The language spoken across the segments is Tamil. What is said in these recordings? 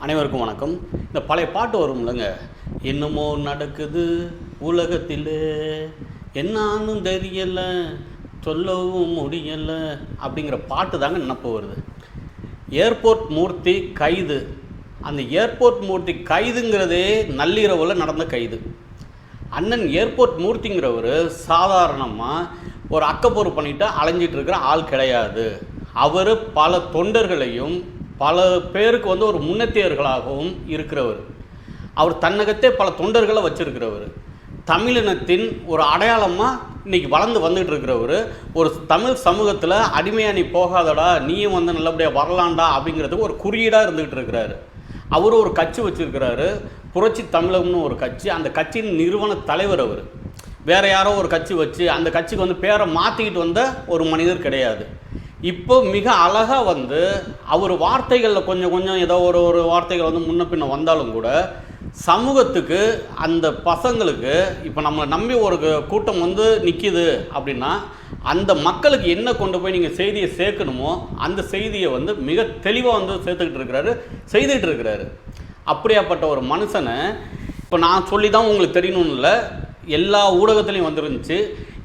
அனைவருக்கும் வணக்கம். இந்த பழைய பாட்டு வரும்லங்க என்னமோ நடக்குது உலகத்தில். என்னான்னு தெரியலை. சொல்லவும் முடியலை அப்படிங்கிற பாட்டு தாங்க நினப்பு வருது. ஏர்போர்ட் மூர்த்தி கைது. அந்த ஏர்போர்ட் மூர்த்தி கைதுங்கிறதே நள்ளிரவில் நடந்த கைது. அண்ணன் ஏர்போர்ட் மூர்த்திங்கிறவர் சாதாரணமாக ஒரு அக்கப்போர் பண்ணிட்டு அலைஞ்சிட்டு இருக்கிற ஆள் கிடையாது. அவர் பல தொண்டர்களையும் பல பேருக்கு வந்து ஒரு முன்னேற்றியர்களாகவும் இருக்கிறவர். அவர் தன்னகத்தே பல தொண்டர்களை வச்சிருக்கிறவர். தமிழினத்தின் ஒரு அடையாளமாக இன்றைக்கி வளர்ந்து வந்துகிட்டு இருக்கிறவர் ஒரு தமிழ் சமூகத்தில் அடிமையாக நீ போகாதடா நீயும் வந்து நல்லபடியாக வரலாம்டா அப்படிங்கிறதுக்கு ஒரு குறியீடாக இருந்துகிட்டு இருக்கிறாரு அவர் ஒரு கட்சி வச்சுருக்கிறாரு. புரட்சி தமிழகம்னு ஒரு கட்சி. அந்த கட்சியின் நிறுவன தலைவர் அவர். வேற யாரோ ஒரு கட்சி வச்சு அந்த கட்சிக்கு வந்து பேரை மாற்றிக்கிட்டு வந்த ஒரு மனிதர் கிடையாது. இப்போ மிக அழகாக வந்து அவர் வார்த்தைகளில் கொஞ்சம் கொஞ்சம் ஏதோ ஒரு ஒரு வார்த்தைகள் வந்து முன்ன பின்ன வந்தாலும் கூட சமூகத்துக்கு அந்த பசங்களுக்கு இப்போ நம்மளை நம்பி ஒரு கூட்டம் வந்து நிற்கிது அப்படின்னா அந்த மக்களுக்கு என்ன கொண்டு போய் நீங்கள் செய்தியை சேர்க்கணுமோ அந்த செய்தியை வந்து மிக தெளிவாக வந்து சேர்த்துக்கிட்டு இருக்கிறாரு செய்துக்கிட்டு இருக்கிறாரு. அப்படியாப்பட்ட ஒரு மனுஷனை இப்போ நான் சொல்லி தான் உங்களுக்கு தெரியணும்னு இல்லை எல்லா ஊடகத்துலேயும் வந்துருந்துச்சு.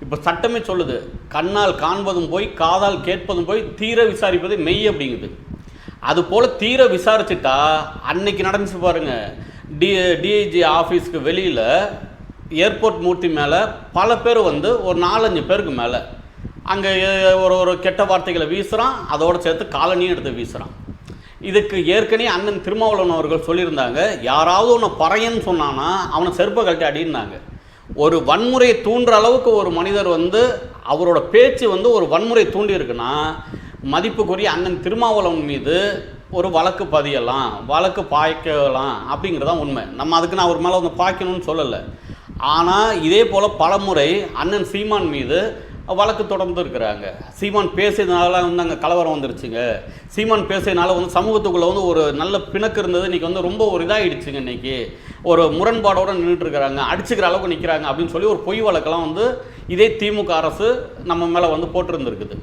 இப்போ சட்டமே சொல்லுது கண்ணால் காண்பதும் போய் காதால் கேட்பதும் போய் தீர விசாரிப்பது மெய் அப்படிங்குது. அது போல் தீர விசாரிச்சுட்டா அன்னைக்கு நடந்துச்சு பாருங்க டி டிஐஜி ஆஃபீஸ்க்கு வெளியில் ஏர்போர்ட் மூர்த்தி மேலே பல பேர் வந்து ஒரு நாலஞ்சு பேருக்கு மேலே அங்கே ஒரு ஒரு கெட்ட வார்த்தைகளை வீசுகிறான் அதோடு சேர்த்து காலனியும் எடுத்து வீசுகிறான் இதுக்கு ஏற்கனவே அண்ணன் திருமாவளவன் அவர்கள் சொல்லியிருந்தாங்க யாராவது ஒன்று பறையன்னு சொன்னான்னா அவனை செருப்பை கழட்டி அடின்னாங்க. ஒரு வன்முறையை தூண்டுற அளவுக்கு ஒரு மனிதர் வந்து அவரோட பேச்சு வந்து ஒரு வன்முறை தூண்டி இருக்குன்னா மதிப்புக்குரிய அண்ணன் திருமாவளவன் மீது ஒரு வழக்கு பதியலாம் வழக்கு பாய்க்கலாம் அப்படிங்கிறதான் உண்மை. நம்ம அதுக்கு நான் அவர் மேலே வந்து பாய்க்கணும்னு சொல்லலை. ஆனால் இதே போல் பலமுறை அண்ணன் சீமான் மீது வழக்கு தொடர்ந்து இருக்கிறாங்க. சீமான் பேசியதுனால வந்து அங்கே கலவரம் வந்துருச்சுங்க. சீமான் பேசியதுனால வந்து சமூகத்துக்குள்ளே வந்து ஒரு நல்ல பிணக்கு இருந்தது. இன்றைக்கி வந்து ரொம்ப ஒரு இதாகிடுச்சுங்க இன்றைக்கி ஒரு முரண்பாடோடு நின்றுட்டு இருக்கிறாங்க. அடிச்சுக்கிற அளவுக்கு நிற்கிறாங்க அப்படின்னு சொல்லி ஒரு பொய் வழக்கெல்லாம் வந்து இதே திமுக அரசு நம்ம மேலே வந்து போட்டிருந்துருக்குது.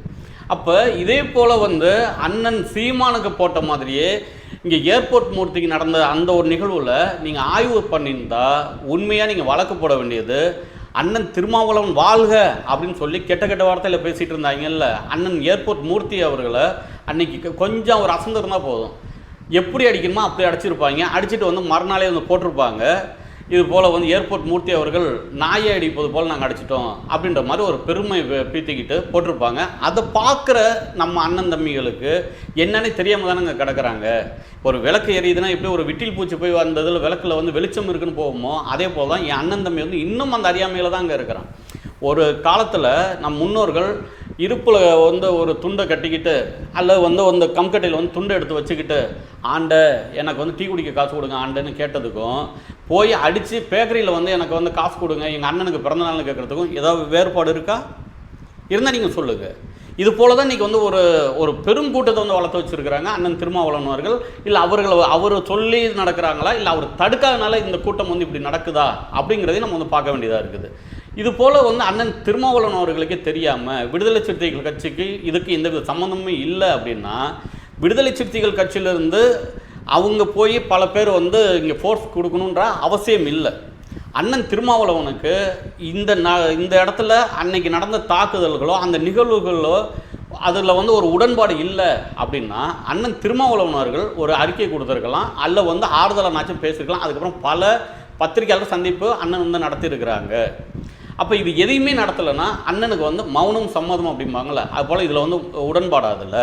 அப்போ இதே போல் வந்து அண்ணன் சீமானுக்கு போட்ட மாதிரியே இங்கே ஏர்போர்ட் மூர்த்திக்கு நடந்த அந்த ஒரு நிகழ்வில் நீங்கள் ஆய்வு பண்ணியிருந்தால் உண்மையாக நீங்கள் வழக்கு போட வேண்டியது அண்ணன் திருமாவளவன் வாழ்க அப்படின்னு சொல்லி கெட்ட கெட்ட வார்த்தையில் பேசிகிட்டு இருந்தாங்கல்ல அண்ணன் ஏர்போர்ட் மூர்த்தி அவர்களை அன்னைக்கு கொஞ்சம் ஒரு அசந்து இருந்தால் போதும். எப்படி அடிக்கணுமோ அப்படி அடிச்சிருப்பாங்க. அடிச்சுட்டு வந்து மறுநாளே வந்து போட்டிருப்பாங்க. இது போல் வந்து ஏர்போர்ட் மூர்த்தி அவர்கள் நாயை அடிப்பது போல் நாங்கள் அடிச்சிட்டோம் அப்படின்ற மாதிரி ஒரு பெருமை பீத்திக்கிட்டு போட்டிருப்பாங்க. அதை பார்க்குற நம்ம அண்ணன் தம்பிகளுக்கு என்னன்னே தெரியாமல் தானங்க கிடக்குறாங்க. ஒரு விளக்கு எரியுதுன்னா எப்படி ஒரு விட்டில் பூச்சி போய் வந்ததில் விளக்கில் வந்து வெளிச்சம் இருக்குன்னு போகுமோ அதே போல் தான் என் அண்ணன் தம்பி வந்து இன்னும் அந்த அறியாமையில் தான் அங்கே இருக்கிறான். ஒரு காலத்தில் நம் முன்னோர்கள் இருப்பில் வந்து ஒரு துண்டை கட்டிக்கிட்டு அல்லது வந்து அந்த கம்கட்டையில் வந்து துண்டை எடுத்து வச்சுக்கிட்டு ஆண்ட எனக்கு வந்து டீ குடிக்க காசு கொடுங்க ஆண்டன்னு கேட்டதுக்கும் போய் அடித்து பேக்கரியில் வந்து எனக்கு வந்து காசு கொடுங்க எங்கள் அண்ணனுக்கு பிறந்தநாள்னு கேட்குறதுக்கும் ஏதாவது வேறுபாடு இருக்கா? இருந்தால் நீங்கள் சொல்லுங்கள் இது போல தான் இன்றைக்கி வந்து ஒரு ஒரு பெரும் கூட்டத்தை வந்து வளர்த்து வச்சுருக்கிறாங்க அண்ணன் திருமாவளவன் அவர்கள். இல்லை அவர்களை அவர் சொல்லி நடக்கிறாங்களா? இல்லை அவர் தடுக்காதனால இந்த கூட்டம் வந்து இப்படி நடக்குதா? அப்படிங்கிறதையும் நம்ம வந்து பார்க்க வேண்டியதாக இருக்குது. இது போல் வந்து அண்ணன் திருமாவளவன் அவர்களுக்கே தெரியாமல் விடுதலை சிறுத்தைகள் கட்சிக்கு இதுக்கு எந்த வித சம்மந்தமும் இல்லை அப்படின்னா விடுதலை சிறுத்தைகள் கட்சியிலேருந்து அவங்க போய் பல பேர் வந்து இங்கே ஃபோர்ஸ் கொடுக்கணுன்ற அவசியம் இல்லை. அண்ணன் திருமாவளவனுக்கு இந்த ந இந்த இடத்துல அன்னைக்கு நடந்த தாக்குதல்களோ அந்த நிகழ்வுகளோ அதில் வந்து ஒரு உடன்பாடு இல்லை அப்படின்னா அண்ணன் திருமாவளவன் அவர்கள் ஒரு அறிக்கை கொடுத்துருக்கலாம் அல்ல வந்து ஆறுதலானாச்சும் பேசியிருக்கலாம் அதுக்கப்புறம் பல பத்திரிகையாளர் சந்திப்பு அண்ணன் வந்து நடத்தியிருக்கிறாங்க. அப்போ இது எதையுமே நடத்தலைன்னா அண்ணனுக்கு வந்து மௌனம் சம்மதம் அப்படிம்பாங்கள்ல அது போல் இதில் வந்து உடன்பாடாதில்ல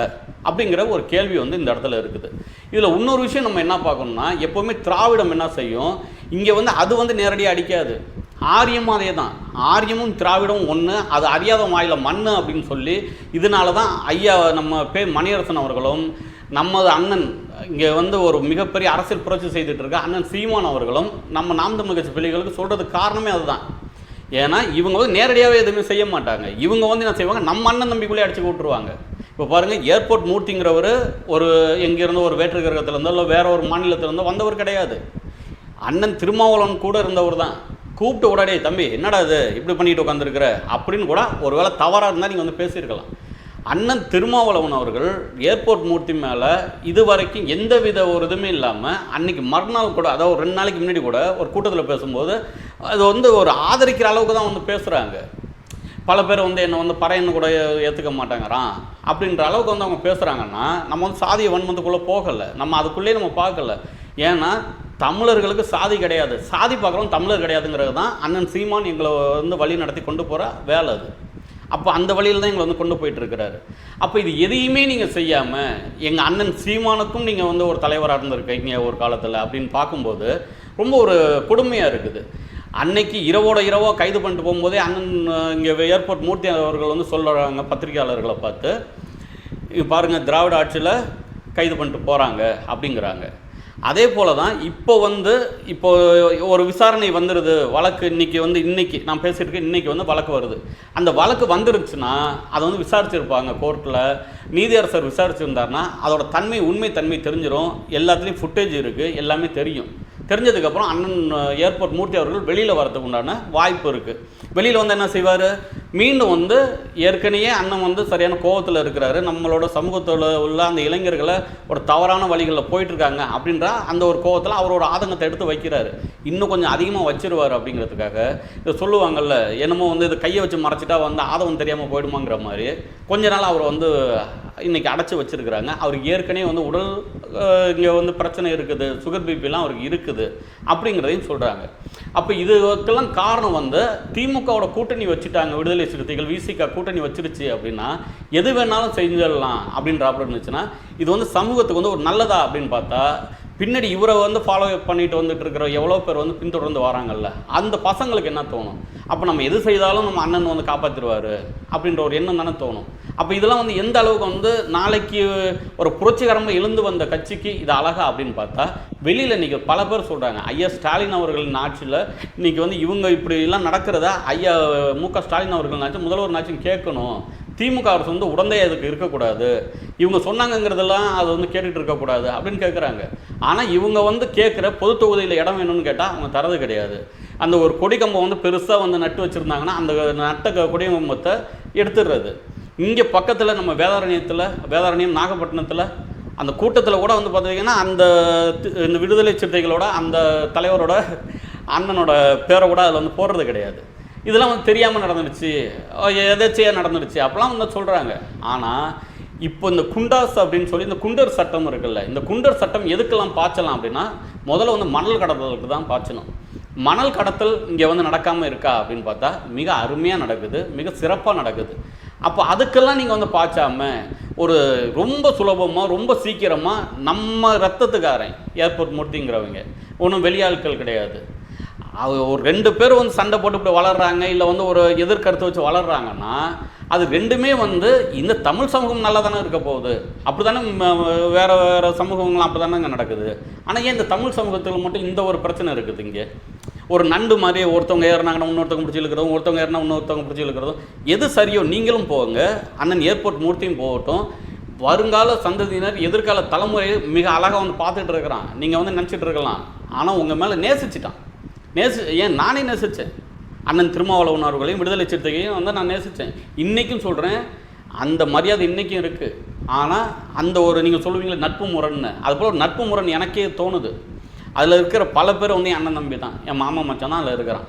அப்படிங்கிற ஒரு கேள்வி வந்து இந்த இடத்துல இருக்குது. இதில் இன்னொரு விஷயம் நம்ம என்ன பார்க்கணும்னா எப்போவுமே திராவிடம் என்ன செய்யும்? இங்கே வந்து அது வந்து நேரடியாக அடிக்காது. ஆரியமும் அதே தான் ஆரியமும் திராவிடமும் ஒன்று அது அறியாத வாயில் மண் அப்படின்னு சொல்லி இதனால தான் ஐயா நம்ம பே மணியரசன் அவர்களும் நமது அண்ணன் இங்கே வந்து ஒரு மிகப்பெரிய அரசியல் புரட்சி செய்துட்டு இருக்க அண்ணன் சீமான் அவர்களும் நம்ம நாம் தமிழ் கட்சி பிள்ளைகளுக்கு சொல்கிறதுக்கு காரணமே அதுதான். ஏன்னா இவங்க வந்து நேரடியாகவே எதுவுமே செய்ய மாட்டாங்க. இவங்க வந்து என்ன செய்வாங்க? நம்ம அண்ணன் தம்பிக்குள்ளே அடிச்சு விட்டுருவாங்க இப்போ பாருங்கள் ஏர்போர்ட் மூர்த்திங்கிறவர் ஒரு எங்கேருந்தோ ஒரு வேற்று கிரகத்துலேருந்தோ இல்லை வேற ஒரு மாநிலத்திலேருந்தோ வந்தவர் கிடையாது. அண்ணன் திருமாவளவன் கூட இருந்தவர் தான். கூப்பிட்டு உடனே தம்பி என்னடா இது? இப்படி பண்ணிட்டு உட்காந்துருக்குற அப்படின்னு கூட ஒருவேளை தவறாக இருந்தால் நீங்கள் வந்து பேசியிருக்கலாம். அண்ணன் திருமாவளவன் அவர்கள் ஏர்போர்ட் மூர்த்தி மேலே இது வரைக்கும் எந்த வித ஒரு இதுவுமே இல்லாமல் அன்னைக்கு மறுநாள் கூட அதாவது ஒரு ரெண்டு நாளைக்கு முன்னாடி கூட ஒரு கூட்டத்தில் பேசும்போது அது வந்து ஒரு ஆதரிக்கிற அளவுக்கு தான் வந்து பேசுகிறாங்க பல பேர் வந்து என்னை வந்து பறையன்னு கூட ஏற்றுக்க மாட்டேங்கிறான் அப்படின்ற அளவுக்கு வந்து அவங்க பேசுகிறாங்கன்னா நம்ம வந்து சாதிய வன்மத்துக்குள்ளே போகலை. நம்ம அதுக்குள்ளேயே நம்ம பார்க்கல. ஏன்னா தமிழர்களுக்கு சாதி கிடையாது. சாதி பார்க்குறோம் தமிழர் கிடையாதுங்கிறது தான் அண்ணன் சீமான் எங்களை வந்து வழி நடத்தி கொண்டு போகிற வேலை அது. அப்போ அந்த வழியில் தான் எங்களை வந்து கொண்டு போயிட்டு இருக்கிறாரு. அப்போ இது எதையுமே நீங்கள் செய்யாமல் எங்கள் அண்ணன் சீமானுக்கும் நீங்கள் வந்து ஒரு தலைவராக இருந்திருக்கீங்க ஒரு காலத்தில் அப்படின்னு பார்க்கும்போது ரொம்ப ஒரு கொடுமையாக இருக்குது. அன்னைக்கு இரவோட இரவோ கைது பண்ணிட்டு போகும்போதே அண்ணன் இங்கே ஏர்போர்ட் மூர்த்தி அவர்கள் வந்து சொல்கிறாங்க பத்திரிகையாளர்களை பார்த்து பாருங்கள் திராவிட ஆட்சியில் கைது பண்ணிட்டு போகிறாங்க அப்படிங்கிறாங்க. அதே போல தான் இப்போ வந்து இப்போ ஒரு விசாரணை வந்துடுது வழக்கு இன்னைக்கு வந்து இன்னைக்கு நான் பேசிட்டு இருக்கேன் இன்னைக்கு வந்து வழக்கு வருது. அந்த வழக்கு வந்துருச்சுன்னா அதை வந்து விசாரிச்சிருப்பாங்க கோர்ட்டில் நீதியரசர் விசாரிச்சிருந்தாருன்னா அதோட தன்மை உண்மை தன்மை தெரிஞ்சிடும் எல்லாத்துலேயும் ஃபுட்டேஜ் இருக்குது எல்லாமே தெரியும். தெரிஞ்சதுக்கப்புறம் அண்ணன் ஏர்போர்ட் மூர்த்தி அவர்கள் வெளியில் வரதுக்கு உண்டான வாய்ப்பு இருக்குது வெளியில் வந்து என்ன செய்வார்? மீண்டும் வந்து ஏற்கனவே அண்ணன் வந்து சரியான கோவத்தில் இருக்கிறாரு. நம்மளோட சமூகத்தில் உள்ள அந்த இளைஞர்களை ஒரு தவறான வழிகளில் போயிட்டுருக்காங்க அப்படின்ற அந்த ஒரு கோவத்தில் அவரோட ஆதங்கத்தை எடுத்து வைக்கிறாரு. இன்னும் கொஞ்சம் அதிகமாக வச்சிருவார் அப்படிங்கிறதுக்காக. இதை சொல்லுவாங்கல்ல என்னமோ வந்து இது கையை வச்சு மறைச்சிட்டா வந்து ஆதவம் தெரியாமல் போயிடுமாங்கிற மாதிரி. கொஞ்ச நாள் அவர் வந்து இன்னைக்கு அடைச்சி வச்சிருக்கிறாங்க. அவருக்கு ஏற்கனவே வந்து உடல் இங்கே வந்து பிரச்சனை இருக்குது சுகர் பிபிலாம் அவருக்கு இருக்குது அப்படிங்கிறதையும் சொல்கிறாங்க அப்போ இதுக்கெல்லாம் காரணம் வந்து திமுகவோட கூட்டணி வச்சுட்டாங்க விடுதலை சிறுத்தைகள் விசிக கூட்டணி வச்சிருச்சு அப்படின்னா எது வேணாலும் செஞ்சிடலாம் அப்படின்றாப்புல இருந்துச்சுன்னா இது வந்து சமூகத்துக்கு வந்து ஒரு நல்லதா அப்படின்னு பார்த்தா பின்னாடி இவரை வந்து ஃபாலோ பண்ணிட்டு வந்துட்டு இருக்கிற எவ்வளோ பேர் வந்து பின்தொடர்ந்து வராங்கல்ல அந்த பசங்களுக்கு என்ன தோணும்? அப்போ நம்ம எது செய்தாலும் நம்ம அண்ணன் வந்து காப்பாற்றிடுவார் அப்படின்ற ஒரு எண்ணம் தானே தோணும். அப்போ இதெல்லாம் வந்து எந்த அளவுக்கு வந்து நாளைக்கு ஒரு புரட்சிகரமாக எழுந்து வந்த கட்சிக்கு இது அழகா அப்படின்னு பார்த்தா வெளியில் இன்றைக்கி பல பேர் சொல்கிறாங்க ஐயா ஸ்டாலின் அவர்களின் ஆட்சியில் இன்றைக்கி வந்து இவங்க இப்படி எல்லாம் நடக்கிறத? ஐயா மு க ஸ்டாலின் அவர்கள் ஆச்சு முதல்வர் நாச்சும் கேட்கணும். திமுக அரசு வந்து உடந்தே அதுக்கு இருக்கக்கூடாது. இவங்க சொன்னாங்கங்கிறதெல்லாம் அது வந்து கேட்டுட்டு இருக்கக்கூடாது அப்படின்னு கேட்குறாங்க ஆனால் இவங்க வந்து கேட்குற பொது தொகுதியில் இடம் வேணும்னு கேட்டால் அவங்க தரது கிடையாது. அந்த ஒரு கொடி கம்பம் வந்து பெருசாக வந்து நட்டு வச்சுருந்தாங்கன்னா அந்த நட்ட கொடி கம்பத்தை எடுத்துடுறது. இங்கே பக்கத்தில் நம்ம வேதாரண்யத்தில் வேதாரண்யம் நாகப்பட்டினத்தில் அந்த கூட்டத்தில் கூட வந்து பார்த்தீங்கன்னா அந்த இந்த விடுதலை சிறுத்தைகளோட அந்த தலைவரோட அண்ணனோட பேரை கூட அதில் வந்து போடுறது கிடையாது. இதெல்லாம் வந்து தெரியாமல் நடந்துடுச்சு. எதேச்சையாக நடந்துடுச்சு. அப்போலாம் வந்து சொல்கிறாங்க ஆனால் இப்போ இந்த குண்டாஸ் அப்படின்னு சொல்லி இந்த குண்டர் சட்டம் இருக்குல்ல இந்த குண்டர் சட்டம் எதுக்கெல்லாம் பாய்ச்சலாம் அப்படின்னா முதல்ல வந்து மணல் கடத்தலுக்கு தான் பாய்ச்சணும். மணல் கடத்தல் இங்கே வந்து நடக்காமல் இருக்கா அப்படின்னு பார்த்தா மிக அருமையாக நடக்குது மிக சிறப்பாக நடக்குது. அப்போ அதுக்கெல்லாம் நீங்கள் வந்து பாய்ச்சாம ஒரு ரொம்ப சுலபமாக ரொம்ப சீக்கிரமாக நம்ம ரத்தத்துக்காரன் ஏர்போர்ட் மூர்த்திங்கிறவங்க ஒன்றும் வெளியாட்கள் கிடையாது. அது ஒரு ரெண்டு பேர் வந்து சண்டை போட்டு இப்படி வளர்றாங்க இல்லை வந்து ஒரு எதிர்கருத்து வச்சு வளர்றாங்கன்னா அது ரெண்டுமே வந்து இந்த தமிழ் சமூகம் நல்லா தானே இருக்க போகுது. அப்படி தானே வேறு வேறு சமூகங்கள்லாம் அப்படி தானே இங்கே நடக்குது. ஆனால் ஏன் இந்த தமிழ் சமூகத்தில் மட்டும் இந்த ஒரு பிரச்சனை இருக்குது இங்கே? ஒரு நண்டு மாதிரி ஒருத்தவங்க ஏறினாங்கன்னா இன்னொருத்தவங்க பிடிச்சி இழுக்கிறதும் ஒருத்தவங்க ஏறினா இன்னொருத்தவங்க பிடிச்சி இழுக்கிறதும் எது சரியோ நீங்களும் போங்க. அண்ணன் ஏர்போர்ட் மூர்த்தியும் போகட்டும். வருங்கால சந்ததியினர் எதிர்கால தலைமுறை மிக அழகாக வந்து பார்த்துட்டு இருக்கிறான். நீங்கள் வந்து நினச்சிட்டு இருக்கலாம். ஆனால் உங்கள் மேலே நேசிச்சிட்டான். நேசி ஏன் நானே நேசித்தேன் அண்ணன் திருமாவளவன் அவர்களையும் விடுதலை சிறுத்தைகளையும் வந்து நான் நேசித்தேன் இன்றைக்கும் சொல்கிறேன் அந்த மரியாதை இன்றைக்கும் இருக்குது ஆனால் அந்த ஒரு நீங்கள் சொல்லுவீங்களே நட்பு முரண்னு. அதுபோல் ஒரு நட்பு முரண் எனக்கே தோணுது. அதில் இருக்கிற பல பேர் வந்து என் அண்ணன் தம்பி தான். என் மாமா மச்சான் தான் அதில் இருக்கிறான்.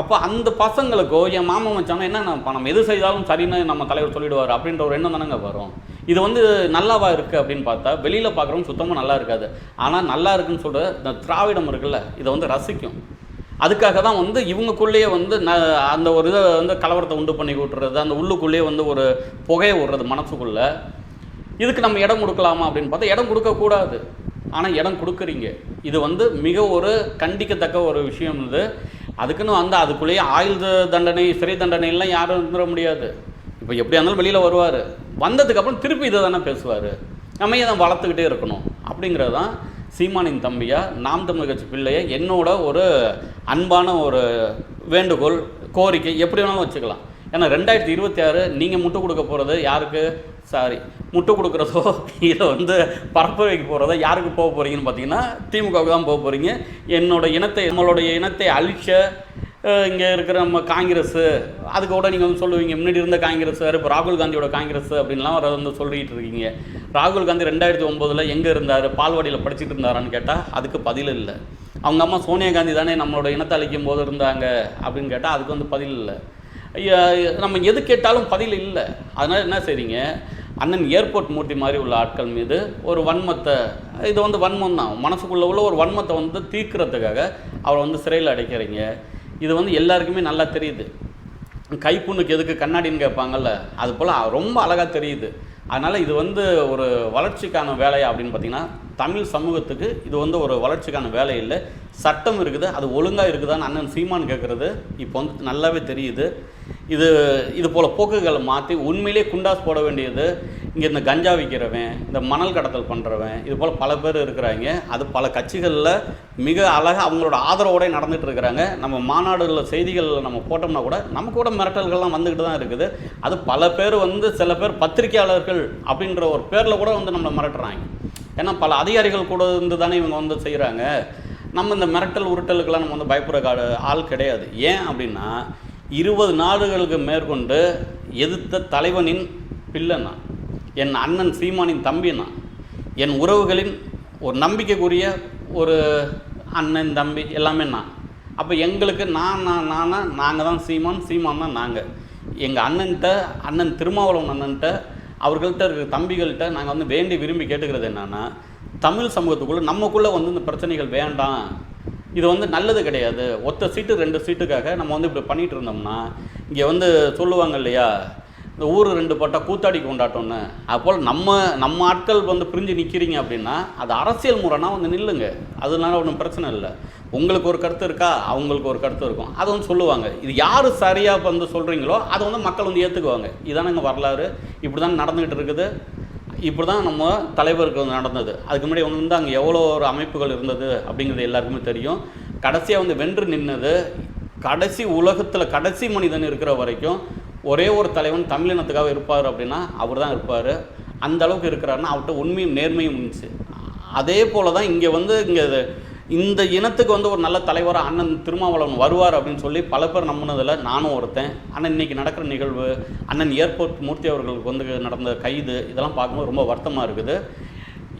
அப்போ அந்த பசங்களுக்கோ என் மாமா மச்சானோ என்ன நம்ம நம்ம எது செய்தாலும் சரின்னு நம்ம தலைவர் சொல்லிடுவார் அப்படின்ற ஒரு எண்ணம் தானங்க வரும். இது வந்து நல்லாவா இருக்குது அப்படின்னு பார்த்தா வெளியில் பார்க்குறவங்க சுத்தமாக நல்லா இருக்காது. ஆனால் நல்லா இருக்குன்னு சொல்கிற இந்த திராவிடம் இருக்குல்ல இதை வந்து ரசிக்கும். அதுக்காக தான் வந்து இவங்களுக்குள்ளேயே வந்து ந அந்த ஒரு இதை வந்து கலவரத்தை உண்டு பண்ணி விட்டுறது அந்த உள்ளுக்குள்ளேயே வந்து ஒரு புகையை விடுறது மனசுக்குள்ளே. இதுக்கு நம்ம இடம் கொடுக்கலாமா அப்படின்னு பார்த்தா இடம் கொடுக்கக்கூடாது. ஆனால் இடம் கொடுக்குறீங்க. இது வந்து மிக ஒரு கண்டிக்கத்தக்க ஒரு விஷயம் இது. அதுக்குன்னு வந்து அதுக்குள்ளேயே ஆயுள் தண்டனை சிறை தண்டனை யாரும் இருந்துட முடியாது. இப்போ எப்படியா இருந்தாலும் வெளியில் வருவார். வந்ததுக்கப்புறம் திருப்பி இதை தானே பேசுவார். நம்ம ஏன் வளர்த்துக்கிட்டே இருக்கணும்? அப்படிங்கிறது தான் சீமானின் தம்பியா நாம் தமிழ் கட்சி பிள்ளைய என்னோட ஒரு அன்பான ஒரு வேண்டுகோள் கோரிக்கை எப்படி வேணாலும் வச்சுக்கலாம். ஏன்னா ரெண்டாயிரத்தி இருபத்தி ஆறு நீங்கள் முட்டு கொடுக்க போகிறது யாருக்கு? சாரி முட்டு கொடுக்குறதோ இதை வந்து பரப்பு வைக்க போகிறதோ யாருக்கு போக போகிறீங்கன்னு பார்த்தீங்கன்னா திமுகவுக்கு தான் போக போகிறீங்க என்னோட இனத்தை நம்மளுடைய இனத்தை அழிச்ச இங்கே இருக்கிற நம்ம காங்கிரஸ் அதுக்கு கூட நீங்கள் வந்து சொல்லுவீங்க முன்னாடி இருந்த காங்கிரஸ் வேறு இப்போ ராகுல் காந்தியோட காங்கிரஸ் அப்படின்லாம் வந்து சொல்லிகிட்டு இருக்கீங்க. ராகுல் காந்தி ரெண்டாயிரத்தி ஒம்போதில் எங்கே இருந்தார்? பால்வாடியில் படிச்சுட்டு இருந்தாரான்னு கேட்டால் அதுக்கு பதில் இல்லை. அவங்க அம்மா சோனியா காந்தி தானே நம்மளோட இனத்தை அழிக்கும் போது இருந்தாங்க அப்படின்னு கேட்டால் அதுக்கு வந்து பதில் இல்லை. நம்ம எது கேட்டாலும் பதில் இல்லை. அதனால் என்ன செய்றீங்க? அண்ணன் ஏர்போர்ட் மூர்த்தி மாதிரி உள்ள ஆட்கள் மீது ஒரு வன்மத்தை இது வந்து வன்மம் தான். மனசுக்குள்ளே உள்ள ஒரு வன்மத்தை வந்து தீர்க்கிறதுக்காக அவரை வந்து சிறையில் அடைக்கிறீங்க. இது வந்து எல்லாருக்குமே நல்லா தெரியுது. கைப்புண்ணுக்கு எதுக்கு கண்ணாடின்னு கேட்பாங்கல்ல? அது போல் ரொம்ப அழகாக தெரியுது. அதனால் இது வந்து ஒரு வளர்ச்சிக்கான வேலையா அப்படின்னு பார்த்தீங்கன்னா தமிழ் சமூகத்துக்கு இது வந்து ஒரு வளர்ச்சிக்கான வேலை இல்லை. சட்டம் இருக்குது அது ஒழுங்காக இருக்குதான்னு அண்ணன் சீமான் கேட்குறது. இப்போ வந்து நல்லாவே தெரியுது. இது இது போல் போக்குகளை மாற்றி உண்மையிலே குண்டாஸ் போட வேண்டியது. இங்கே இந்த கஞ்சா விற்கிறவன் இந்த மணல் கடத்தல் பண்ணுறவன் இது போல் பல பேர் இருக்கிறாங்க. அது பல கட்சிகளில் மிக அழகாக அவங்களோட ஆதரவோடய நடந்துகிட்டு இருக்கிறாங்க. நம்ம மாநாடுகளில் செய்திகளில் நம்ம போட்டோம்னா கூட நமக்கு கூட மிரட்டல்கள்லாம் வந்துக்கிட்டு தான் இருக்குது. அது பல பேர் வந்து சில பேர் பத்திரிகையாளர்கள் அப்படின்ற ஒரு பேரில் கூட வந்து நம்மளை மிரட்டுறாங்க. ஏன்னா பல அதிகாரிகள் கூட இருந்து தானே இவங்க வந்து செய்கிறாங்க நம்ம இந்த மிரட்டல் உருட்டலுக்கெல்லாம் நம்ம வந்து பயப்படுற ஆள் கிடையாது. ஏன் அப்படின்னா இருபது நாடுகளுக்கு மேற்கொண்டு எதிர்த்த தலைவனின் பிள்ளை நான் என் அண்ணன் சீமானின் தம்பி நான் என் உறவுகளின் ஒரு நம்பிக்கைக்குரிய ஒரு அண்ணன் தம்பி எல்லாமே நான். அப்போ எங்களுக்கு நான் நான் நானா நாங்கள் தான் சீமான் சீமான் தான் நாங்கள் எங்கள் அண்ணன்கிட்ட அண்ணன் திருமாவளவன் அண்ணன்ட்ட அவர்கள்ட்ட இருக்கிற தம்பிகள்கிட்ட நாங்கள் வந்து வேண்டி விரும்பி கேட்டுக்கிறது என்னென்னா தமிழ் சமூகத்துக்குள்ளே நமக்குள்ளே வந்து இந்த பிரச்சனைகள் வேண்டாம். இது வந்து நல்லது கிடையாது. ஒத்த சீட்டு ரெண்டு சீட்டுக்காக நம்ம வந்து இப்படி பண்ணிகிட்டு இருந்தோம்னா இங்கே வந்து சொல்லுவாங்க இல்லையா இந்த ஊர் ரெண்டு பட்டா கூத்தாடி கொண்டாட்டம்னு. அப்போல் நம்ம நம்ம ஆட்கள் வந்து பிரிஞ்சு நிற்கிறீங்க அப்படின்னா அது அரசியல் முறைனா வந்து நில்லுங்க. அதனால ஒன்றும் பிரச்சனை இல்லை. உங்களுக்கு ஒரு கருத்து இருக்கா? அவங்களுக்கு ஒரு கருத்து இருக்கும். அதை வந்து சொல்லுவாங்க. இது யார் சரியாக வந்து சொல்கிறீங்களோ அதை வந்து மக்கள் வந்து ஏற்றுக்குவாங்க இதானங்க வரலாறு. இப்படி தான் நடந்துக்கிட்டு இருக்குது. இப்படி தான் நம்ம தலைவருக்கு வந்து நடந்தது. அதுக்கு முன்னாடி வந்து அங்கே எவ்வளோ ஒரு அமைப்புகள் இருந்தது அப்படிங்கிறது எல்லாருக்குமே தெரியும். கடைசியாக வந்து வென்று நின்னது கடைசி உலகத்தில் கடைசி மனிதன் இருக்கிற வரைக்கும் ஒரே ஒரு தலைவன் தமிழினத்துக்காக இருப்பார் அப்படின்னா அவர் தான் இருப்பார். அந்த அளவுக்கு இருக்கிறாருன்னா அவர்கிட்ட உண்மையும் நேர்மையும் இருந்துச்சு. அதே போல தான் இங்கே வந்து இங்கே இந்த இனத்துக்கு வந்து ஒரு நல்ல தலைவராக அண்ணன் திருமாவளவன் வருவார் அப்படின்னு சொல்லி பல பேர் நம்பினதில் நானும் ஒருத்தன். ஆனால் இன்றைக்கி நடக்கிற நிகழ்வு அண்ணன் ஏர்போர்ட் மூர்த்தி அவர்களுக்கு வந்து நடந்த கைது இதெல்லாம் பார்க்கும்போது ரொம்ப வருத்தமாக இருக்குது.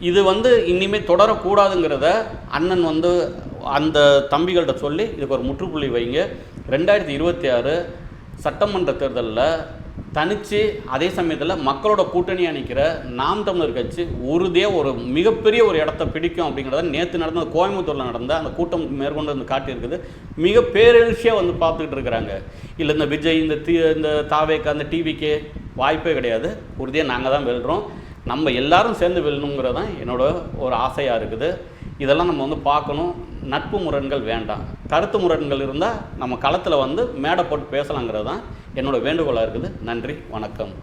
இது வந்து இனிமேல் தொடரக்கூடாதுங்கிறத அண்ணன் வந்து அந்த தம்பிகள்கிட்ட சொல்லி இதுக்கு ஒரு முற்றுப்புள்ளி வைங்க. ரெண்டாயிரத்தி இருபத்தி ஆறு சட்டமன்ற தேர்தலில் தனித்து அதே சமயத்தில் மக்களோட கூட்டணியாக நிற்கிற நாம் தமிழர் கட்சி உறுதியாக ஒரு மிகப்பெரிய ஒரு இடத்த பிடிக்கும் அப்படிங்கிறத நேற்று நடந்த கோயம்புத்தூரில் நடந்த அந்த கூட்டம் மேற்கொண்டு வந்து காட்டியிருக்குது. மிக பேரெழுச்சியாக வந்து பார்த்துக்கிட்டு இருக்கிறாங்க. இல்லை இந்த விஜய் இந்த தி இந்த தாவேக்கா அந்த டிவிக்கே வாய்ப்பே கிடையாது. உறுதியாக நாங்கள் தான் வெல்றோம். நம்ம எல்லாரும் சேர்ந்து வெல்லணுங்கிறது தான் என்னோட ஒரு ஆசையாக இருக்குது. இதெல்லாம் நம்ம வந்து பார்க்கணும். நட்பு முரண்கள் வேண்டாம். கருத்து முரண்கள் இருந்தால் நம்ம களத்தில் வந்து மேடை போட்டு பேசலாங்கிறது தான் என்னோட வேண்டுகோளாக இருக்குது. நன்றி வணக்கம்.